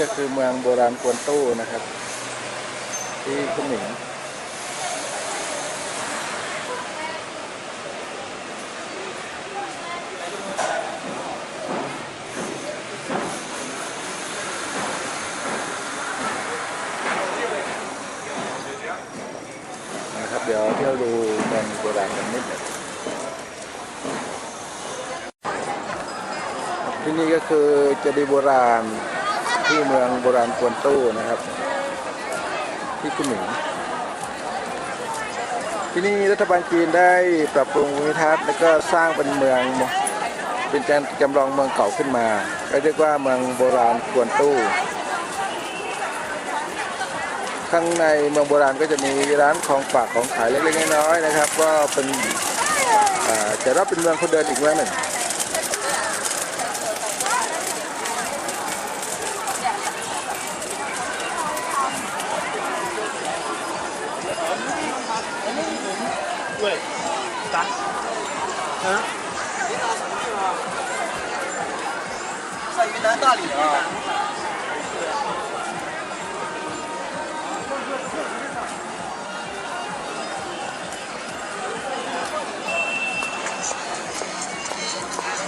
ก็คือเมืองโบราณกวนตู้นะครับ ที่คุณหมิงนะครับเดี๋ยวเที่ยวดูเมืองโบราณกันนิดหนึ่งที่นี่ก็คือเจดีย์โบราณ ที่เมืองโบราณกวนตู้นะครับ ที่กุหมิงที่นี่รัฐบาลจีนได้ปรับปรุงภูมิทัศน์แล้วก็สร้างเป็นเมืองเป็นการจำลองเมืองเก่าขึ้นมาเรียกว่าเมืองโบราณกวนตู้ ข้างในเมืองโบราณก็จะมีร้านของฝากของขายเล็กๆน้อยๆนะครับ ก็เป็นจะรับเป็นเมืองคนเดินอีกเมืองหนึ่ง 对，咱，嗯，在云南大理啊。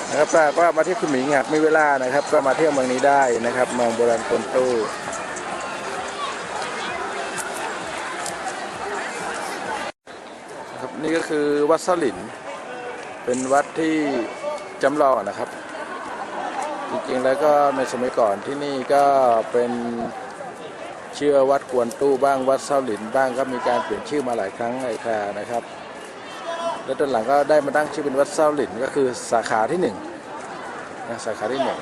นะครับถ้าหากว่ามาที่คุณหมิงหากมีเวลานะครับ ก็มาเที่ยวเมืองนี้ได้นะครับ เมืองโบราณกวนตู้ นี่ก็คือวัดสลินเป็นวัดที่จำลองนะครับ จริงๆแล้วก็ในสมัยก่อนที่นี่ก็เป็นเชื่อวัดกวนตู้บ้างวัดเสาหลินบ้างก็มีการเปลี่ยนชื่อมาหลายครั้งหลายครานะครับ แล้วตอนหลังก็ได้มาตั้งชื่อเป็นวัดเซาหลินก็คือสาขาที่หนึ่งนะสาขาที่หนึ่ง